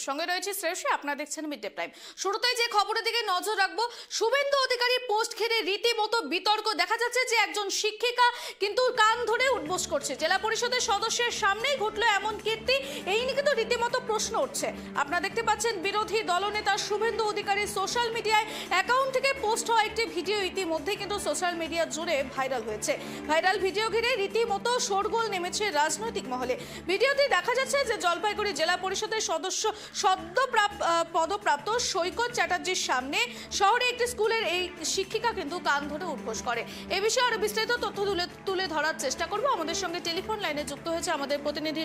সঙ্গে রয়েছে শ্রেয়সী, আপনারা দেখছেন মিড ডে প্রাইম শুরুতেই যে খবরের দিকে নজর রাখব, শুভেন্দু অধিকারীর পোস্ট ঘিরে রীতিমতো বিতর্ক দেখা যাচ্ছে যে একজন শিক্ষিকা কিন্তু কান ধরে উঠবোস করছে। জেলা পরিষদের সদস্যের সামনেই ঘটলো এমন কীর্তি, এই নিয়ে কিন্তু রীতিমতো প্রশ্ন উঠছে। আপনারা দেখতে পাচ্ছেন বিরোধী দলনেতা শুভেন্দু অধিকারীর সোশ্যাল মিডিয়ায় অ্যাকাউন্ট থেকে পোস্ট হওয়া একটি ভিডিও ইতিমধ্যে কিন্তু সোশ্যাল মিডিয়া জুড়ে ভাইরাল হয়েছে। ভাইরাল ভিডিও ঘিরে রীতিমতো শোরগোল নেমেছে রাজনৈতিক মহলে। ভিডিওতে দেখা যাচ্ছে যে জলপাইগুড়ি জেলা পরিষদের সদস্য সদ্য পদপ্রাপ্ত সৈকত চ্যাটার্জির সামনে শহরে একটি স্কুলের এই শিক্ষিকা কিন্তু কান ধরে উদ্ঘোষ করে। এ বিষয়ে আরও বিস্তারিত তথ্য তুলে তুলে ধরার চেষ্টা করব। আমাদের সঙ্গে টেলিফোন লাইনে যুক্ত হয়েছে আমাদের প্রতিনিধি